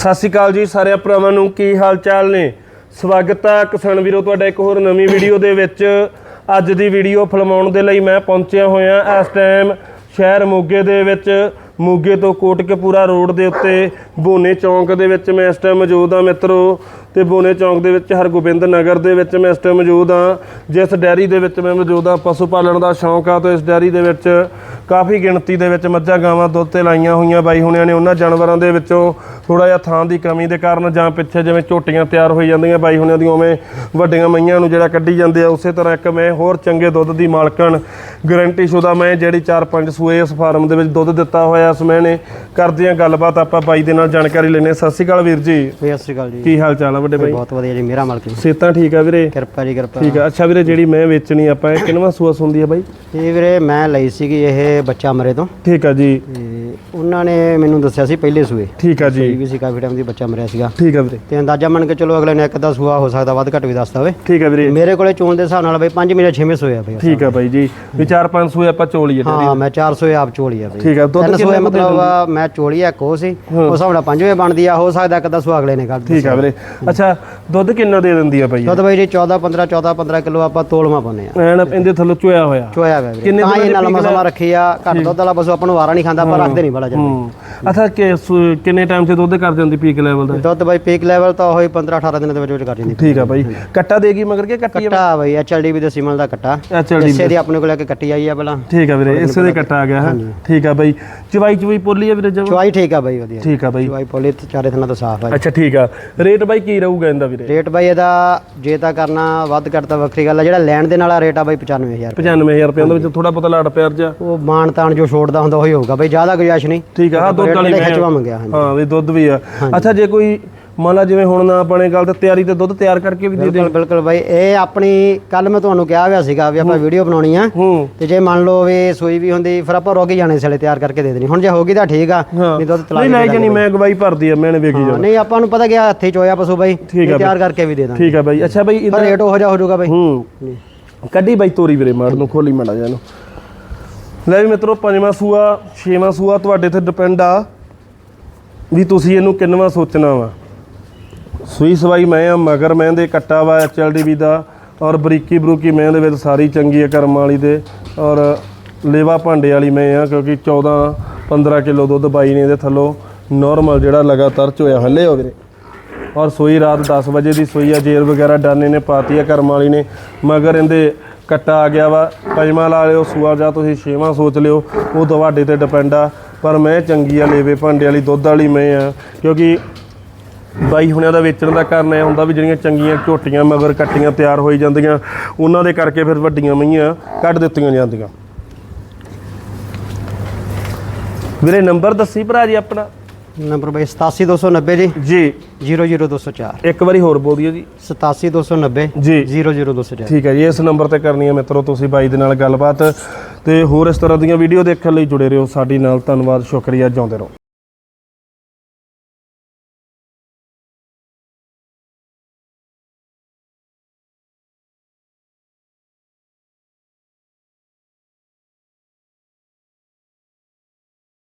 ਸਤਿ ਸ਼੍ਰੀ ਅਕਾਲ ਜੀ ਸਾਰੇ ਭਰਾਵਾਂ ਨੂੰ ਕੀ ਹਾਲ ਚਾਲ ਨੇ? ਸਵਾਗਤ ਹੈ ਕਿਸਾਨ ਵੀਰੋ ਤੁਹਾਡਾ ਇੱਕ ਹੋਰ ਨਵੀਂ ਵੀਡੀਓ ਦੇ ਵਿੱਚ। ਅੱਜ ਦੀ ਵੀਡੀਓ ਫਿਲਮਾਉਣ ਦੇ ਲਈ ਮੈਂ ਪਹੁੰਚਿਆ ਹੋਇਆ ਇਸ ਟਾਈਮ ਸ਼ਹਿਰ ਮੋਗੇ ਦੇ ਵਿੱਚ। ਮੋਗੇ ਤੋਂ ਕੋਟਕਪੂਰਾ ਰੋਡ ਦੇ ਉੱਤੇ ਬੋਨੇ ਚੌਂਕ ਦੇ ਵਿੱਚ ਮੈਂ ਇਸ ਟਾਈਮ ਮੌਜੂਦ ਹਾਂ ਮਿੱਤਰੋ। ਤੇ ਬੋਨੇ ਚੌਂਕ ਦੇ ਵਿੱਚ ਹਰਗੋਬਿੰਦ ਨਗਰ ਦੇ ਵਿੱਚ ਮੈਂ ਇਸ ਟਾਈਮ ਮੌਜੂਦ ਹਾਂ ਜਿਸ ਡੈਰੀ ਦੇ ਵਿੱਚ ਮੈਂ ਮੌਜੂਦ ਹਾਂ। ਪਸ਼ੂ ਪਾਲਣ ਦਾ ਸ਼ੌਂਕ ਆ ਤੇ ਇਸ ਡੈਰੀ ਦੇ ਵਿੱਚ ਕਾਫੀ ਗਿਣਤੀ ਦੇ ਵਿੱਚ ਮੱਝਾਂ ਗਾਵਾਂ ਦੁੱਧ ਤੇ ਲਾਈਆਂ ਹੋਈਆਂ ਬਾਈ ਹੁਣਿਆਂ ਨੇ। ਉਹਨਾਂ ਜਾਨਵਰਾਂ ਦੇ ਵਿੱਚੋਂ ਥੋੜਾ ਜਿਹਾ ਥਾਂ ਦੀ ਕਮੀ ਦੇ ਕਾਰਨ ਜਾਂ ਪਿੱਛੇ ਜਿਵੇਂ ਝੋਟੀਆਂ ਤਿਆਰ ਹੋਈ ਜਾਂਦੀਆਂ ਬਾਈ ਹੁਣਿਆਂ ਦੀ ਉਵੇਂ ਵੱਡੀਆਂ ਮਈਆਂ ਨੂੰ ਜਿਹੜਾ ਕੱਢੀ ਜਾਂਦੇ ਆ ਉਸੇ ਤਰ੍ਹਾਂ ਇੱਕ ਮੈਂ ਹੋਰ ਚੰਗੇ ਦੁੱਧ ਦੀ ਮਾਲਕਣ ਗਾਰੰਟੀ ਸ਼ੁਦਾ ਮੈਂ ਜਿਹੜੀ 4-5 ਸੂਏ ਇਸ ਫਾਰਮ ਦੇ ਵਿੱਚ ਦੁੱਧ ਦਿੱਤਾ ਹੋਇਆ ਇਸ ਮੈਂ ਨੇ ਕਰਦੇ ਆ ਗੱਲਬਾਤ ਆਪਾਂ ਬਾਈ ਦੇ ਨਾਲ ਜਾਣਕਾਰੀ ਲੈਣੇ ਸਤਿ ਸ਼੍ਰੀ ਅਕਾਲ ਵੀਰ ਜੀ। ਸਤਿ ਸ਼੍ਰੀ ਅਕਾਲ ਜੀ। ਕੀ ਹਾਲ ਚਾਲ ਆ ਵੱਡੇ ਬਾਈ? ਬਹੁਤ ਵਧੀਆ ਜੀ ਮੇਰਾ ਮਾਲਕ ਜੀ। ਸੇਤਾਂ ਠੀਕ ਆ ਵੀਰੇ? ਕਿਰਪਾ ਜੀ ਕਿਰਪਾ। ਠੀਕ ਆ। ਅੱਛਾ ਵੀਰੇ ਜਿਹੜੀ ਮੈਂ ਵੇਚਣੀ ਆਪਾਂ ਇਹ ਕਿੰਨਵਾਂ ਸੂਆ ਸੁੰਦੀ ਆ ਬਾਈ? ਇਹ ਵੀਰੇ ਮੈਂ ਲਈ ਸੀਗੀ ਇਹ ਬੱਚਾ ਮਰੇ ਤੋਂ। ਠੀਕ ਆ ਜੀ। ਉਹਨਾਂ ਨੇ ਮੈਨੂੰ ਦੱਸਿਆ ਸੀ ਪਹਿਲੇ ਸੂਏ। ਠੀਕ ਆ ਜੀ। ਵੀ ਸੀ ਕਾਫੀ ਟਾਈਮ ਦੀ ਬੱਚਾ ਮਰਿਆ ਸੀਗਾ। ਠੀਕ ਆ ਵੀਰੇ। ਤੇ ਅੰਦਾਜ਼ਾ ਮੰਨ ਕੇ ਚਲੋ ਅਗਲੇ ਨੇ ਇੱਕ ਦਾ ਸੂਆ ਹੋ ਸਕਦਾ ਵੱਧ ਘੱਟ ਵੀ ਦੱਸਦਾ ਹੋਵੇ ਠੀਕ ਆ ਵੀਰੇ। ਮੇਰੇ ਕੋਲੇ ਚੋਣ ਦੇ ਹਿਸਾਬ ਨਾਲ ਬਈ 5 ਮਹੀਨੇ 6ਵੇਂ ਸੂਏ ਆ ਬਈ ਠੀਕ ਆ ਬਾਈ ਜੀ। ਵੀ 4-5 ਸੂਏ ਆਪਾਂ ਚੋਲੀਏ ਹਾਂ ਮੈਂ 400 ਆਪ ਚੋਲੀ ਆ ਬਈ। ਠੀਕ ਆ ਦੁੱਧ ਕਿੰਨਾ ਮਤਲਬ ਮੈਂ ਚੋਲੀ ਆ ਕੋ ਸੀ। ਉਸ ਹਿਸਾਬ ਨਾਲ ਪੰਜਵੇਂ ਬਣਦੀ ਆ ਹੋ ਸਕਦਾ ਇੱਕ ਦਾ ਸੂਆ ਅਗਲੇ ਨੇ ਕੱਢ ਠੀਕ ਆ ਵੀਰੇ। ਅੱਛਾ ਦੁੱਧ ਕਿੰਨਾ ਦੇ ਦਿੰਦੀ ਆ ਬਾਈ? ਦੁੱਧ ਬਈ ਜੀ 14 15 14 15 ਕਿਲੋ ਆਪਾਂ ਤੋਲਮਾ ਪਾਉਂਦੇ ਆ। ਐਨ ਇਹਦੇ ਥੱਲੋਂ ਚੋਇਆ ਹੋਇਆ? ਚੋਇਆ ਵੇ ਵੀਰੇ। ਕਿੰਨੇ ਤਾਂ ਇਹ ਨਾਲ ਪੀਕ ਮਸਾ ਰੱਖੀ ਆ ਘੱਟ ਦੁੱਧ ਵਾਲਾ ਪਸ਼ੂ ਆਪਾਂ ਨੂੰ ਵਾਰਾ ਨਹੀਂ ਖਾਂਦਾ ਪਰ ਰੱਖਦੇ ਨਹੀਂ ਬੜਾ ਜਲਦੀ ਹੂੰ। ਅੱਛਾ ਕਿ ਸੂ- ਕਿੰਨੇ ਟਾਈਮ 'ਚ ਦੁੱਧ ਕਰ ਜਾਂਦੀ ਪੀਕ ਲੈਵਲ ਦਾ? ਦੁੱਧ ਬਾਈ ਪੀਕ ਲੈਵਲ ਤਾਂ ਹੋਈ 15 18 ਦਿਨਾਂ ਦੇ ਵਿੱਚ ਵਿੱਚ ਕਰ ਜਾਂਦੀ। ਠੀਕ ਆ ਬਾਈ। ਕੱਟਾ ਦੇਗੀ ਮਗਰ ਕੇ ਕੱਟੀ ਆ? ਕੱਟਾ ਬਾਈ ਐਚਐਲਡੀ ਵੀ ਦੇ ਸਿਮਲ ਦਾ ਕੱਟਾ। ਐਚਐਲਡੀ ਇਸੇ ਦੀ। ਆਪਣੇ ਕੋਲ ਲੈ ਕੇ ਕੱਟੀ ਆਈ ਆ ਪਹਿਲਾਂ। ਠੀਕ ਆ ਵੀਰੇ ਇਸੇ ਦੇ ਕੱਟਾ ਆ ਗਿਆ ਹੈ? ਠੀਕ ਆ ਬਾਈ। ਚਵਾਈ ਚਵਾਈ ਪੋਲੀ ਆ ਵੀਰੇ ਜਮਾ? ਚੁਆਈ ਠੀਕ ਆ ਬਾਈ ਵਧੀਆ। ਠੀਕ ਆ ਬਾਈ। ਚੁਆਈ ਪੋਲੀ ਤੇ ਚਾਰੇ ਦਿਨਾਂ ਤੋਂ ਸਾਫ਼ ਆ ਅੱਛਾ ਠੀਕ ਆ। ਰੇਟ ਬਾਈ ਕੀ ਰਹੂਗਾ ਇਹਦਾ ਵੀਰੇ? ਰੇਟ ਬਾਈ ਇਹਦਾ ਜੇ ਤਾਂ ਕਰਨਾ ਵੱਧ ਘੱਟ ਤਾਂ ਵੱਖਰੀ ਗੱਲ ਆ। ਜਿਹੜਾ ਲੈਣ ਦੇ ਨਾਲ ਰੇਟ ਆ ਬਾਈ 95000 95000 ਰੁਪਏ। ਦੇ ਵਿੱਚ ਥੋੜਾ ਪਤਾ ਲਾੜ ਪਿਆਰ ਜਾ ਉਹ ਤਾਨ ਜੋ ਛੋੜਦਾ ਹੁੰਦਾ ਉਹੀ ਹੋਊਗਾ। ਬਾਈ ਜ਼ਿਆਦਾ ਗੁਜਾਇਸ਼ ਨਹੀਂ? ਠੀਕ ਆ ਦੁੱਧ ਵਾਲੀ ਮੈਂ ਖਿਚਵਾ ਮੰਗਿਆ ਹਾਂਜੀ। ਹਾਂ ਵੀ ਦੁੱਧ ਵੀ ਆ। ਅੱਛਾ ਜੇ ਕੋਈ ਮੰਨ ਲਾ ਜਿਵੇਂ ਹੁਣ ਨਾ ਬਣੇ ਗੱਲ ਤੇ ਤਿਆਰੀ ਤੇ ਦੁੱਧ ਤਿਆਰ ਕਰਕੇ ਵੀ ਦੇ ਦੇ ਬਿਲਕੁਲ ਬਿਲਕੁਲ ਬਾਈ ਇਹ ਆਪਣੀ ਕੱਲ ਮੈਂ ਤੁਹਾਨੂੰ ਕਿਹਾ ਹੋਇਆ ਸੀਗਾ ਵੀ ਆਪਾਂ ਵੀਡੀਓ ਬਣਾਉਣੀ ਆ। ਹੂੰ। ਤੇ ਜੇ ਮੰਨ ਲਓ ਵੀ ਸੂਈ ਵੀ ਹੁੰਦੀ ਫਿਰ ਆਪਾਂ ਰੋਗੀ ਜਾਣੇ ਸਲੇ ਤਿਆਰ ਕਰਕੇ ਦੇ ਦੇਣੀ। ਹੁਣ ਜੇ ਹੋ ਗਈ ਤਾਂ ਠੀਕ ਆ ਨਹੀਂ ਦੁੱਧ ਤਲਾ ਨਹੀਂ ਲੈ ਜਾਨੀ ਮੈਂ ਗਵਾਈ ਭਰਦੀ ਆ ਮੈਨੇ ਵੇਖੀ ਜਾ ਨਹੀਂ ਆਪਾਂ ਨੂੰ ਪਤਾ ਗਿਆ ਹੱਥੇ ਚੋਇਆ ਪਸ਼ੂ ਬਾਈ ਇਹ ਤਿਆਰ ਕਰਕੇ ਵੀ ਦੇ ਦਾਂਗੇ। ਠੀਕ ਆ ਬਾਈ। ਅੱਛਾ ਬਾਈ ਪਰ ਇਹਦਾ ਰੇਟ ਉਹ ਜਾ ਹੋ ਜਾਊਗਾ ਬਾਈ। ਹੂੰ। ਕੱਢੀ ਬਾਈ ਤੋਰੀ ਵੀਰੇ ਮਾਰ ਨੂੰ ਖੋਲੀ ਮੜਾ ਜਾ ਇਹਨੂੰ। ਲੈ ਵੀ ਮਿੱਤਰੋ, ਪੰਜਵਾਂ ਸੂਆ, ਛੇਵਾਂ ਸੂਆ ਤੁਹਾਡੇ ਤੇ ਡਿਪੈਂਡ ਆ ਵੀ ਤੁਸੀਂ ਇਹਨੂੰ ਕਿੰਨਵਾਂ ਸੋਚਣਾ ਵਾ। ਸੂਈ ਸਵਾਈ ਮੈਂ ਆ, ਮਗਰ ਮੈਂ ਦੇ ਕੱਟਾ ਵਾ ਐਚਐਲਡੀਵੀ ਦਾ, ਔਰ ਬਰੀਕੀ ਬਰੂਕੀ ਮੈਂ ਦੇ ਵਿੱਚ ਸਾਰੀ ਚੰਗੀ ਆ ਕਰਮ ਵਾਲੀ ਦੇ, ਔਰ ਲੇਵਾ ਭਾਂਡੇ ਵਾਲੀ ਮੈਂ ਆ, ਕਿਉਂਕਿ 14 15 ਕਿਲੋ ਦੁੱਧ ਬਾਈ ਨੇ ਇਹਦੇ ਥੱਲੋਂ ਨਾਰਮਲ ਜਿਹੜਾ ਲਗਾਤਾਰ ਚੋਇਆ ਹੱਲੇ ਹੋ ਵੀਰੇ। ਔਰ ਸੋਈ ਰਾਤ 10 ਵਜੇ ਦੀ ਸੋਈ ਆ ਜੇਰ ਵਗੈਰਾ ਡਾਨੇ ਨੇ, ਪਾਤੀ ਆ ਕਰਮ ਵਾਲੀ ਨੇ, ਮਗਰ ਇਹਦੇ ਕੱਟਾ ਆ ਗਿਆ ਵਾ। ਪੰਜਵਾਂ ਲਾ ਲਿਓ, ਸੂਆ ਜਾਂ ਤੁਸੀਂ ਛੇਵਾਂ ਸੋਚ ਲਿਓ। ਉਹ ਤੁਹਾਡੇ ਤੇ ਡਿਪੈਂਡ ਆ। ਪਰ ਮੈਂ ਚੰਗੀ ਆ, ਲੇਵੇ ਭਾਂਡੇ ਵਾਲੀ, ਦੁੱਧ ਵਾਲੀ ਮੈਂ ਆ। ਕਿਉਂਕਿ ਬਾਈ ਹੁਣਿਆਂ ਦਾ ਵੇਚਣ ਦਾ ਕਾਰਨ ਇਹ ਹੁੰਦਾ ਵੀ ਜਿਹੜੀਆਂ ਚੰਗੀਆਂ ਝੋਟੀਆਂ ਮਗਰ ਕੱਟੀਆਂ ਤਿਆਰ ਹੋਈ ਜਾਂਦੀਆਂ, ਉਹਨਾਂ ਦੇ ਕਰਕੇ ਫਿਰ ਵੱਡੀਆਂ ਮਈਆਂ ਕੱਢ ਦਿੱਤੀਆਂ ਜਾਂਦੀਆਂ। ਵੀਰੇ, ਨੰਬਰ ਦੱਸੀ ਭਰਾ ਜੀ ਆਪਣਾ? ਨੰਬਰ ਬਾਈ 87290 ਜੀ। ਜੀ। 00204 ਇੱਕ ਵਾਰੀ ਹੋਰ ਬੋਲ ਦਿਓ ਜੀ। 87290 ਜੀ। 00204 ਠੀਕ ਹੈ ਜੀ ਇਸ ਨੰਬਰ ਤੇ ਕਰਨੀ ਹੈ ਮਿੱਤਰੋ ਤੁਸੀਂ ਬਾਈ ਦੇ ਨਾਲ ਗੱਲਬਾਤ ਤੇ ਹੋਰ ਇਸ ਤਰ੍ਹਾਂ ਦੀਆਂ ਵੀਡੀਓ ਦੇਖਣ ਲਈ ਜੁੜੇ ਰਹੋ ਸਾਡੀ ਨਾਲ। ਧੰਨਵਾਦ ਸ਼ੁਕਰੀਆ ਜਿਉਂਦੇ ਰਹੋ।